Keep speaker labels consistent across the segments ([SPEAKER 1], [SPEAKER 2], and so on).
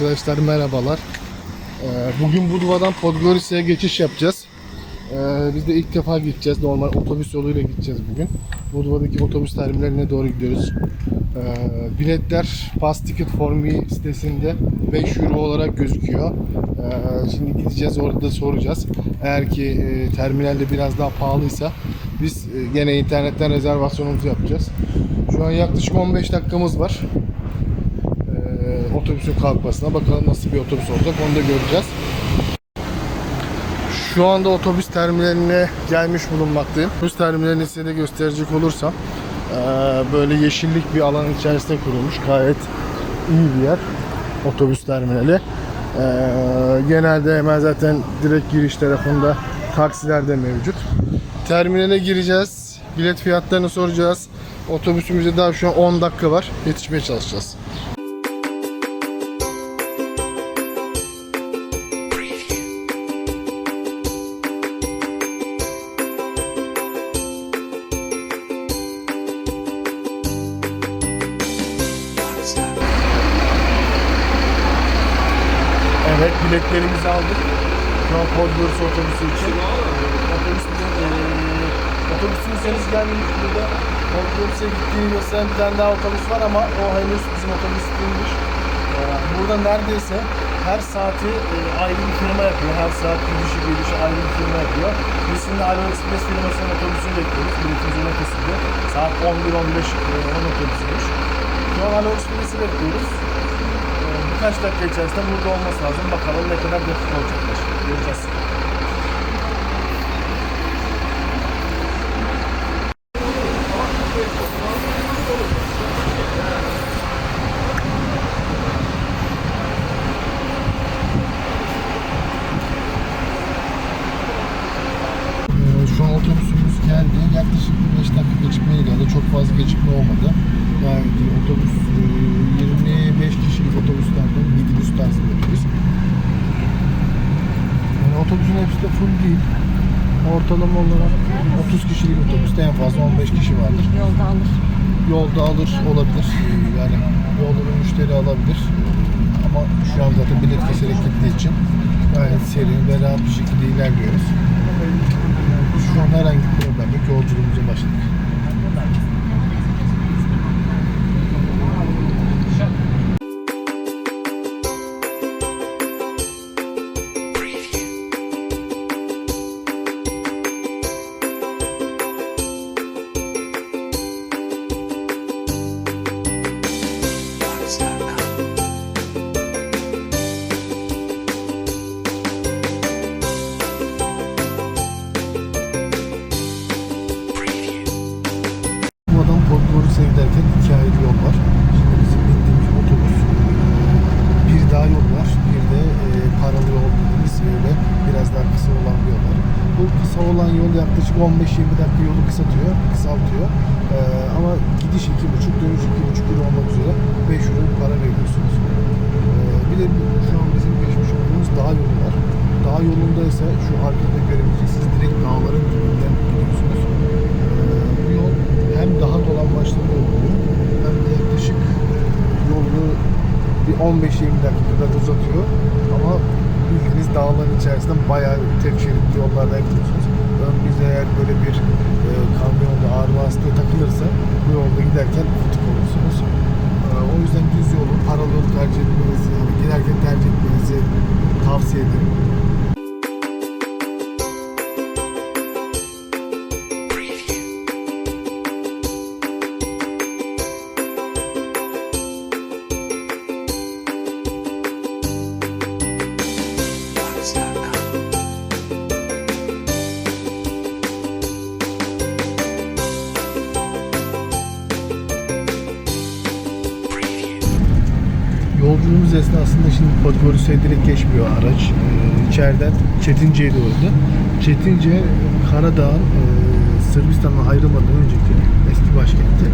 [SPEAKER 1] Arkadaşlar merhabalar. Ee, Bugün Budva'dan Podgorica'ya geçiş yapacağız. Ee, Biz de ilk defa gideceğiz. Normal otobüs yoluyla gideceğiz bugün. Budva'daki otobüs terminaline doğru gidiyoruz. Ee, Biletler Pass Ticket for Me sitesinde 5 euro olarak gözüküyor. Şimdi gideceğiz orada da soracağız. Eğer ki e, terminalde biraz daha pahalıysa biz e, gene internetten rezervasyonumuzu yapacağız. Şu an yaklaşık 15 dakikamız var otobüsün kalkmasına. Bakalım nasıl bir otobüs olacak onu da göreceğiz. Şu anda otobüs terminaline gelmiş bulunmaktayım. Otobüs terminalini size de gösterecek olursam böyle yeşillik bir alan içerisinde kurulmuş. Gayet iyi bir yer otobüs terminali. Genelde hemen zaten direkt giriş tarafında taksiler de mevcut. Terminale gireceğiz. Bilet fiyatlarını soracağız. Otobüsümüzde daha şu an 10 dakika var. Yetişmeye çalışacağız. Biletlerimizi aldık. Şu an Podgorica otobüsü için. Otobüsümüzün eee otobüsün henüz gelmemiş burada. Podgorica'ya gittiğini gösteren bir tane daha otobüs var ama o henüz bizim otobüs değilmiş. Eee, Burada neredeyse her saati eee, ayrı bir firma yapıyor. Her saat gidişi gelişi ayrı bir firma yapıyor. Biz şimdi Alo Express firmasının otobüsünü bekliyoruz. Biletimiz ona kesildi. Saat 11.15 eee, onun otobüsüymüş. Şu an Alo Express'i bekliyoruz. Birkaç dakika içerisinde burada olması lazım. Bakalım ne kadar dakika olacaklar. Göreceğiz. Ee, Şu an otobüsümüz geldi. Yaklaşık 5 dakika gecikmeyle geldi. Çok fazla gecikme olmadı. Yani otobüs e, 25 kişilik otobüslerden minibüs tarzı bir otobüs. Yani otobüsün hepsi de full değil. Ortalama olarak 30 kişilik otobüste en fazla 15 kişi vardır.
[SPEAKER 2] Yolda alır.
[SPEAKER 1] Yolda alır olabilir. Yani yolda bir müşteri alabilir. Ama şu an zaten bilet keserek gittiği için gayet seri ve rahat bir şekilde ilerliyoruz. Şu an herhangi bir problem yok. Yolculuğumuza başladık. Yaklaşık 15-20 dakika yolu kısaltıyor, kısaltıyor. E, ama gidiş 2,5, dönüş 2,5 euro olmak üzere 5 euro para veriyorsunuz. E, bir de şu an bizim geçmiş olduğumuz dağ yolu var. Dağ yolunda ise şu arkada görebileceksiniz direkt dağların dibinden gidiyorsunuz. E, bu yol hem daha dolambaçlı oluyor hem de yaklaşık yolu bir 15-20 dakika kadar uzatıyor ama bildiğiniz dağların içerisinde bayağı tek şeritli yollardan gidiyorsunuz. Önünüze eğer böyle şimdi Podgorica'ya direkt geçmiyor araç. Ee, içeriden Çetince'ye doğru da. Çetince Karadağ'ın e, Sırbistan'dan ayrılmadan önceki eski başkenti. Ee,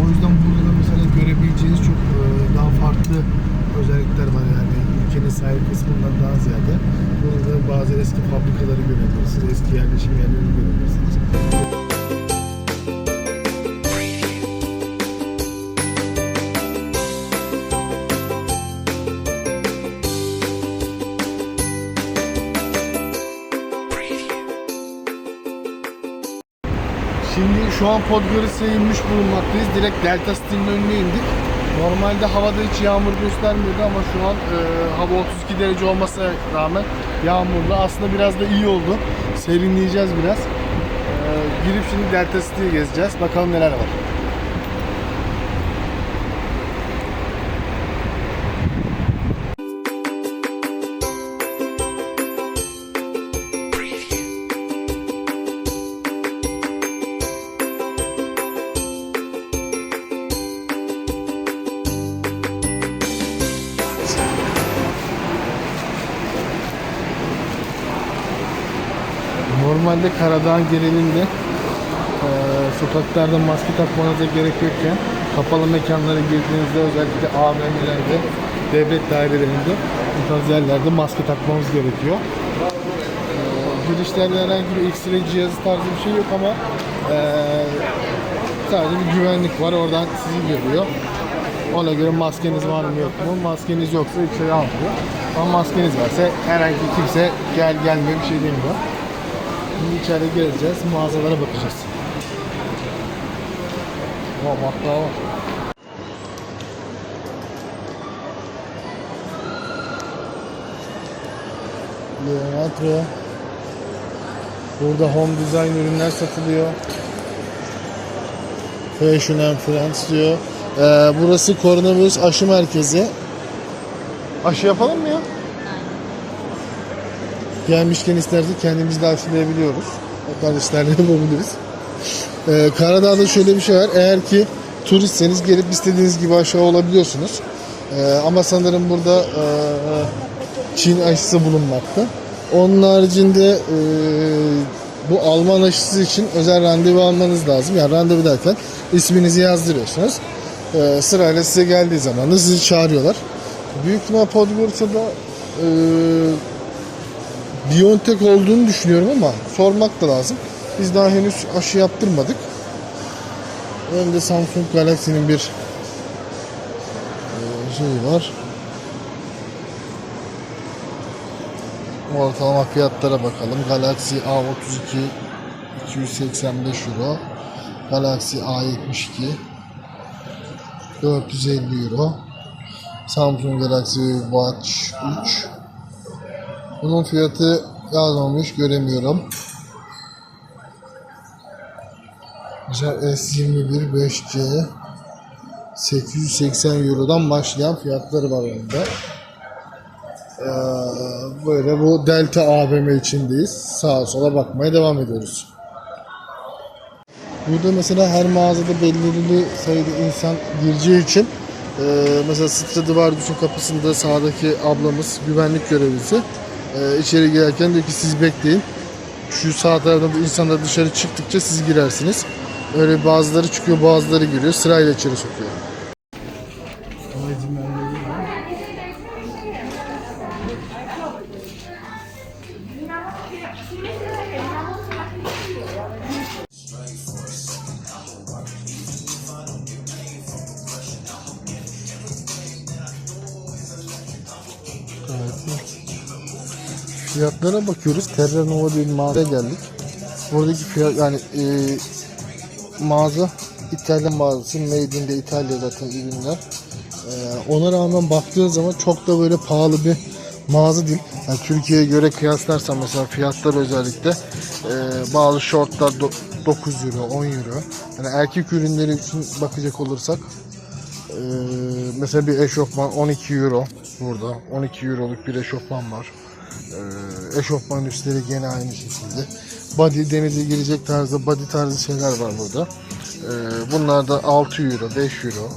[SPEAKER 1] o yüzden burada da mesela görebileceğiniz çok e, daha farklı özellikler var yani ülkenin sahil kısmından daha ziyade. Burada bazı eski fabrikaları görebilirsiniz, eski yerleşim yerlerini görebilirsiniz. Şu an Podgorica'ya inmiş bulunmaktayız. Direkt Delta City'nin önüne indik. Normalde havada hiç yağmur göstermiyordu ama şu an e, hava 32 derece olmasına rağmen yağmurlu. Aslında biraz da iyi oldu. Serinleyeceğiz biraz. E, girip şimdi Delta City'yi gezeceğiz. Bakalım neler var. Normalde Karadağ'ın genelinde eee sokaklarda maske takmanıza gerek yokken kapalı mekanlara girdiğinizde özellikle AVM'lerde, devlet dairelerinde bu yerlerde maske takmamız gerekiyor. Eee, girişlerde herhangi bir X-ray cihazı tarzı bir şey yok ama eee, sadece bir güvenlik var oradan sizi görüyor. Ona göre maskeniz var mı yok mu? Maskeniz yoksa içeri almıyor. Ama maskeniz varsa herhangi kimse gel gelmiyor bir şey demiyor. Şimdi içeri gezeceğiz, mağazalara bakacağız. Oha baklava var. Burada home design ürünler satılıyor. Fashion and Friends diyor. Ee, burası koronavirüs aşı merkezi. Aşı yapalım mı ya? Gelmişken istersek kendimiz de aşılayabiliyoruz. O tarz işlerle yapabiliriz. Ee, Karadağ'da şöyle bir şey var. Eğer ki turistseniz gelip istediğiniz gibi aşağı olabiliyorsunuz. Ee, ama sanırım burada e, Çin aşısı bulunmakta. Onun haricinde e, bu Alman aşısı için özel randevu almanız lazım. Yani randevu derken isminizi yazdırıyorsunuz. Ee, sırayla size geldiği zaman da sizi çağırıyorlar. Büyük ihtimal Podgorica'da e, Biontech olduğunu düşünüyorum ama sormak da lazım. Biz daha henüz aşı yaptırmadık. Önde Samsung Galaxy'nin bir şeyi var. Ortalama fiyatlara bakalım. Galaxy A32 285 euro. Galaxy A72 450 euro. Samsung Galaxy Watch 3 bunun fiyatı yazmamış göremiyorum. Mesela S21 5C 880 Euro'dan başlayan fiyatları var onda. Ee, böyle bu Delta AVM içindeyiz. Sağa sola bakmaya devam ediyoruz. Burada mesela her mağazada belirli sayıda insan gireceği için e, mesela Stradivarius'un kapısında sağdaki ablamız güvenlik görevlisi e, içeri girerken diyor ki siz bekleyin. Şu sağ tarafta insanlar dışarı çıktıkça siz girersiniz. Öyle bazıları çıkıyor bazıları giriyor sırayla içeri sokuyor. Fiyatlara bakıyoruz. Terra bir mağazaya geldik. Buradaki fiyat yani e, mağaza İtalyan mağazası. Made in de İtalya zaten ürünler. E, ona rağmen baktığın zaman çok da böyle pahalı bir mağaza değil. Yani Türkiye'ye göre kıyaslarsan mesela fiyatlar özellikle e, bazı şortlar do- 9 euro, 10 euro. Yani erkek ürünleri için bakacak olursak e, mesela bir eşofman 12 euro burada. 12 euroluk bir eşofman var. Ee, eşofman üstleri gene aynı şekilde. Body denize girecek tarzda body tarzı şeyler var burada. Ee, bunlar da 6 euro, 5 euro.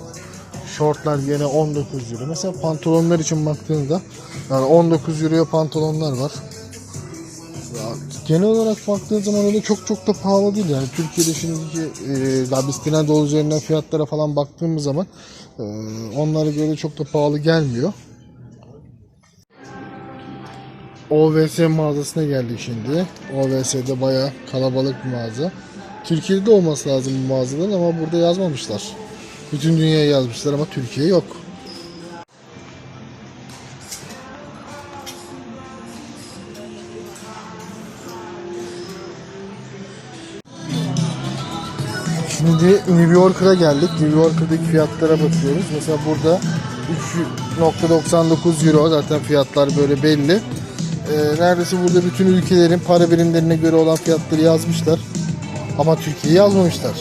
[SPEAKER 1] Şortlar yine 19 euro. Mesela pantolonlar için baktığınızda yani 19 euroya pantolonlar var. Genel olarak baktığın zaman öyle çok çok da pahalı değil yani Türkiye'de şimdiki e, biz Trendyol üzerinden fiyatlara falan baktığımız zaman e, onlara göre çok da pahalı gelmiyor. OVS mağazasına geldik şimdi. OVS'de bayağı kalabalık bir mağaza. Türkiye'de de olması lazım bu mağazaların ama burada yazmamışlar. Bütün dünyaya yazmışlar ama Türkiye yok. Şimdi New Yorker'a geldik. New Yorker'daki fiyatlara bakıyoruz. Mesela burada 3.99 euro zaten fiyatlar böyle belli. Ee, neredeyse burada bütün ülkelerin para birimlerine göre olan fiyatları yazmışlar. Ama Türkiye'yi yazmamışlar.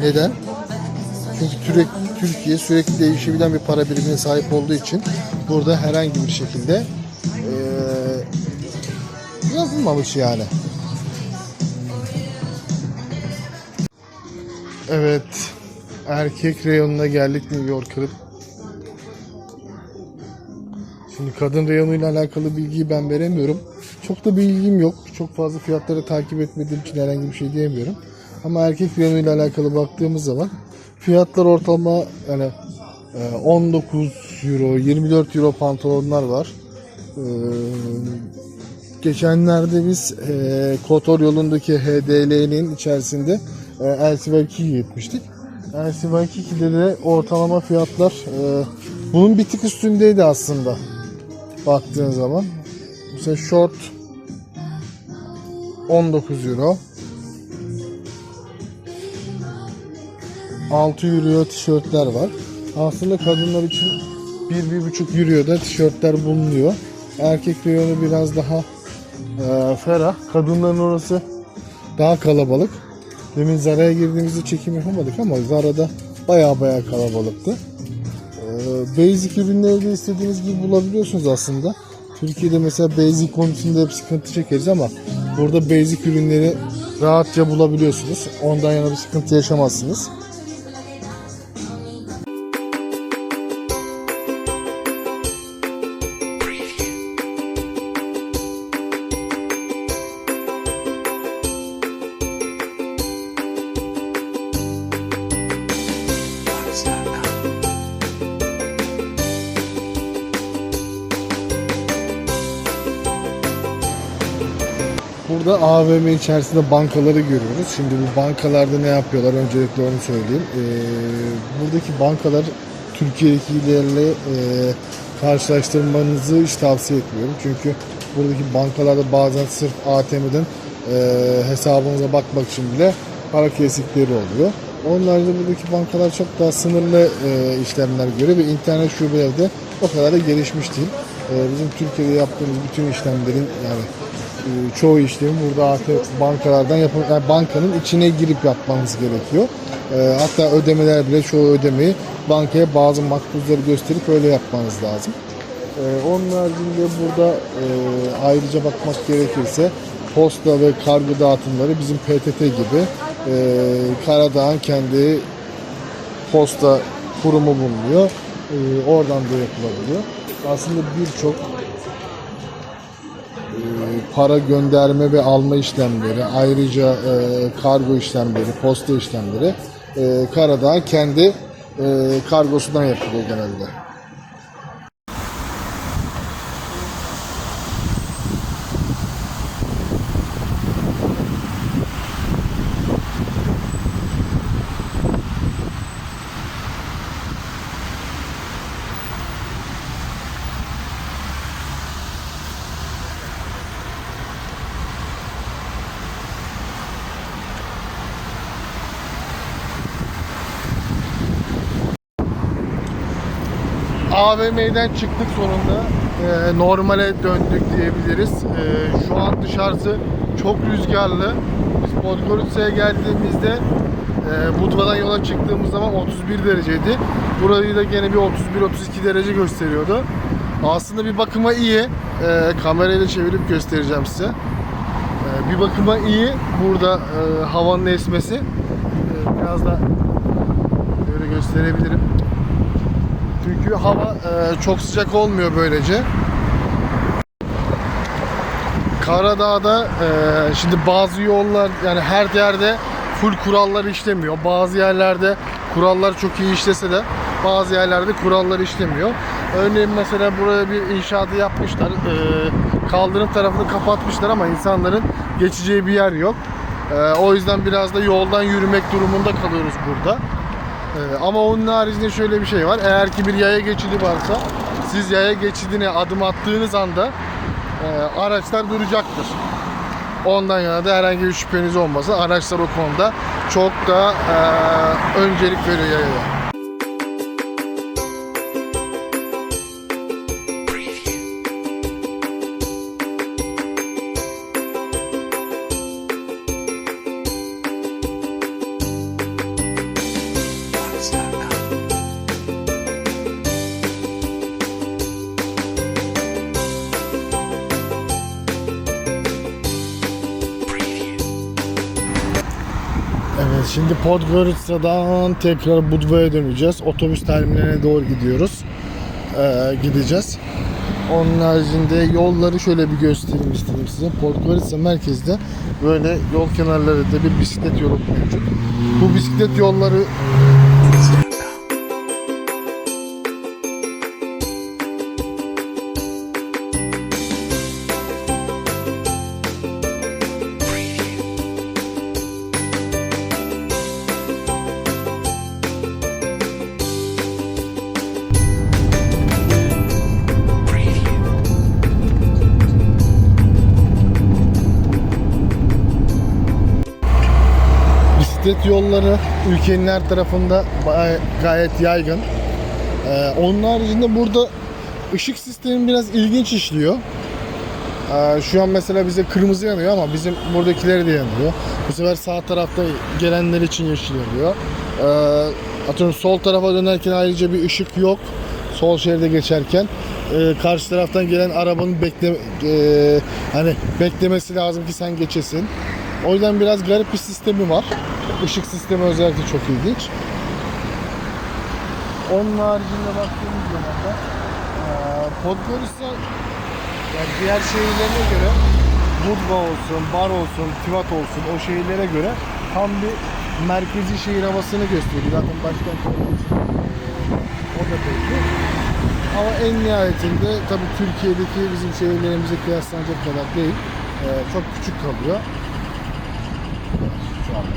[SPEAKER 1] Neden? Çünkü Türk, Türkiye sürekli değişebilen bir para birimine sahip olduğu için burada herhangi bir şekilde eee yazılmamış yani. Evet. Erkek reyonuna geldik New Yorker'ın. Şimdi kadın reyonuyla alakalı bilgiyi ben veremiyorum. Çok da bilgim yok. Çok fazla fiyatları takip etmediğim için herhangi bir şey diyemiyorum. Ama erkek reyonuyla alakalı baktığımız zaman fiyatlar ortalama yani e, 19 euro, 24 euro pantolonlar var. Ee, Geçenlerde biz e, Kotor yolundaki HDL'nin içerisinde e, LCV2'ye gitmiştik. LCV2'de de ortalama fiyatlar e, bunun bir tık üstündeydi aslında baktığın zaman. Mesela short 19 euro 6 euro tişörtler var. Aslında kadınlar için 1-1,5 euroda tişörtler bulunuyor. Erkek reyonu biraz daha e, ferah. Kadınların orası daha kalabalık. Demin Zara'ya girdiğimizde çekim yapamadık ama Zara'da baya baya kalabalıktı. Basic ürünleri de istediğiniz gibi bulabiliyorsunuz aslında. Türkiye'de mesela basic konusunda hep sıkıntı çekeriz ama burada basic ürünleri rahatça bulabiliyorsunuz. Ondan yana bir sıkıntı yaşamazsınız. Burada AVM içerisinde bankaları görüyoruz. Şimdi bu bankalarda ne yapıyorlar? Öncelikle onu söyleyeyim. Ee, buradaki bankalar Türkiye'dekilerle e, karşılaştırmanızı hiç tavsiye etmiyorum. Çünkü buradaki bankalarda bazen sırf ATM'den e, hesabınıza bakmak için bile para kesikleri oluyor. Haricinde buradaki bankalar çok daha sınırlı e, işlemler görüyor ve internet şubeleri de o kadar da gelişmiş değil. E, bizim Türkiye'de yaptığımız bütün işlemlerin yani e, çoğu işlemi burada artık bankalardan yapın, yani bankanın içine girip yapmanız gerekiyor. E, hatta ödemeler bile çoğu ödemeyi bankaya bazı makbuzları gösterip öyle yapmanız lazım. E, onun haricinde burada e, ayrıca bakmak gerekirse posta ve kargo dağıtımları bizim PTT gibi e, Karadağ'ın kendi posta kurumu bulunuyor. E, oradan da yapılabiliyor. Aslında birçok para gönderme ve alma işlemleri, ayrıca e, kargo işlemleri, posta işlemleri e, Karadağ kendi e, kargosundan yapılıyor genelde. AVM'den çıktık sonunda. Ee, normale döndük diyebiliriz. Ee, şu an dışarısı çok rüzgarlı. Biz Podgorica'ya geldiğimizde e, Budva'dan yola çıktığımız zaman 31 dereceydi. Burayı da gene bir 31-32 derece gösteriyordu. Aslında bir bakıma iyi. Ee, kamerayı da çevirip göstereceğim size. Ee, bir bakıma iyi. Burada e, havanın esmesi. Ee, biraz da böyle gösterebilirim. Çünkü hava e, çok sıcak olmuyor böylece. Karadağ'da e, şimdi bazı yollar yani her yerde full kurallar işlemiyor. Bazı yerlerde kurallar çok iyi işlese de bazı yerlerde kurallar işlemiyor. Örneğin mesela buraya bir inşaatı yapmışlar. E, kaldırım tarafını kapatmışlar ama insanların geçeceği bir yer yok. E, o yüzden biraz da yoldan yürümek durumunda kalıyoruz burada. Ama onun haricinde şöyle bir şey var. Eğer ki bir yaya geçidi varsa siz yaya geçidine adım attığınız anda e, araçlar duracaktır. Ondan yana da herhangi bir şüpheniz olmasa araçlar o konuda çok da e, öncelik veriyor yayaya. Şimdi Podgorica'dan tekrar Budva'ya döneceğiz. Otobüs terminaline doğru gidiyoruz. Ee, gideceğiz. Onun haricinde yolları şöyle bir göstereyim istedim size. Podgorica merkezde böyle yol kenarlarında bir bisiklet yolu mevcut. Bu bisiklet yolları yolları ülkenin her tarafında gayet yaygın. Ee, onun haricinde burada ışık sistemi biraz ilginç işliyor. Ee, şu an mesela bize kırmızı yanıyor ama bizim buradakileri de yanıyor. Bu sefer sağ tarafta gelenler için yeşil yanıyor. Ee, atıyorum sol tarafa dönerken ayrıca bir ışık yok. Sol şeride geçerken Ee, karşı taraftan gelen arabanın bekle e, hani beklemesi lazım ki sen geçesin. O yüzden biraz garip bir sistemi var. Işık sistemi özellikle çok ilginç. Onun haricinde baktığımız zaman da eee, Podgorica yani diğer şehirlerine göre Budva olsun, Bar olsun, Tivat olsun o şehirlere göre tam bir merkezi şehir havasını gösteriyor. Zaten başkent olduğu o da belli. Ama en nihayetinde tabii Türkiye'deki bizim şehirlerimize kıyaslanacak kadar değil. Eee, çok küçük kalıyor. Şu anda.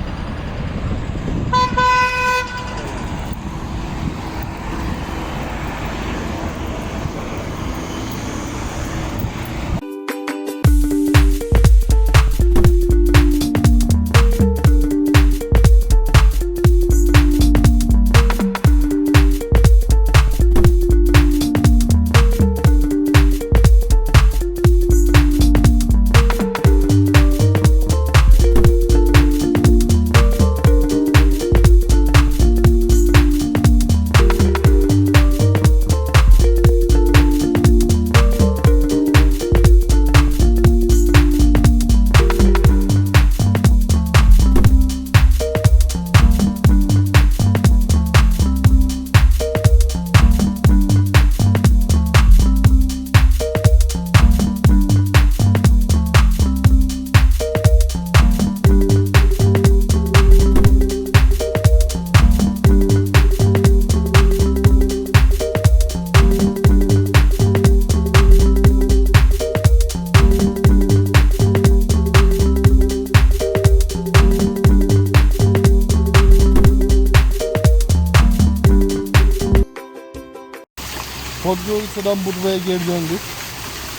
[SPEAKER 1] Podgorica'dan Budva'ya geri döndük.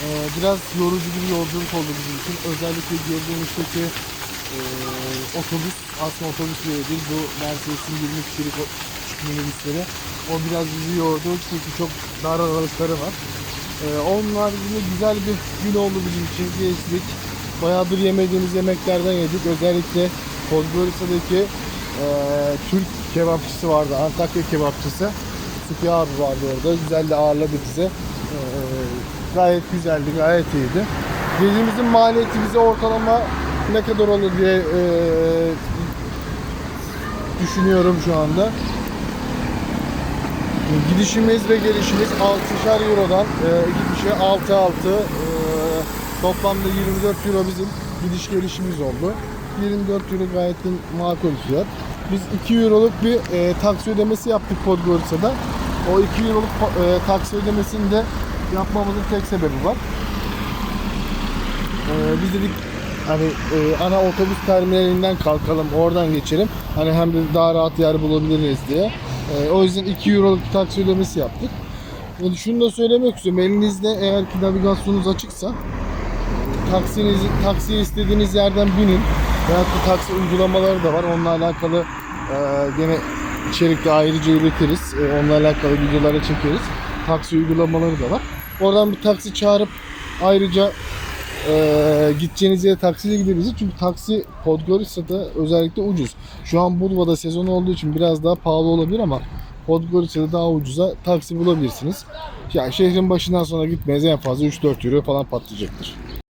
[SPEAKER 1] Ee, biraz yorucu bir yolculuk oldu bizim için. Özellikle geri dönüşteki e, otobüs, aslında otobüs değil bu Mercedes'in 20 kişilik minibüsleri. O biraz bizi yordu çünkü çok dar aralıkları var. Ee, onun haricinde güzel bir gün oldu bizim için. Gezdik. Bayağıdır yemediğimiz yemeklerden yedik. Özellikle Podgorica'daki e, Türk kebapçısı vardı. Antakya kebapçısı. Supi abi vardı orada. Güzel de ağırladı bize. Ee, gayet güzeldi, gayet iyiydi. Gezimizin maliyeti bize ortalama ne kadar olur diye e, düşünüyorum şu anda. Gidişimiz ve gelişimiz 6'şar Euro'dan e, iki kişi 6 6 e, toplamda 24 Euro bizim gidiş gelişimiz oldu. 24 Euro gayet makul fiyat. Biz 2 Euro'luk bir e, taksi ödemesi yaptık Podgorica'da. O 2 Euro'luk e, taksi ödemesini de yapmamızın tek sebebi var. E, biz dedik hani e, ana otobüs terminalinden kalkalım oradan geçelim. Hani hem de daha rahat yer bulabiliriz diye. E, o yüzden 2 Euro'luk taksi ödemesi yaptık. Yani şunu da söylemek istiyorum. Elinizde eğer ki navigasyonunuz açıksa taksinizi, taksiye istediğiniz yerden binin. Veyahut da taksi uygulamaları da var. Onunla alakalı e, gene içerikte ayrıca üretiriz. E, onunla alakalı videoları çekeriz. Taksi uygulamaları da var. Oradan bir taksi çağırıp ayrıca e, gideceğiniz yere taksiyle gidebilirsiniz. Çünkü taksi Podgorica'da özellikle ucuz. Şu an Budva'da sezon olduğu için biraz daha pahalı olabilir ama Podgorica'da daha ucuza taksi bulabilirsiniz. Yani şehrin başından sonra gitmenize en fazla 3-4 euro falan patlayacaktır.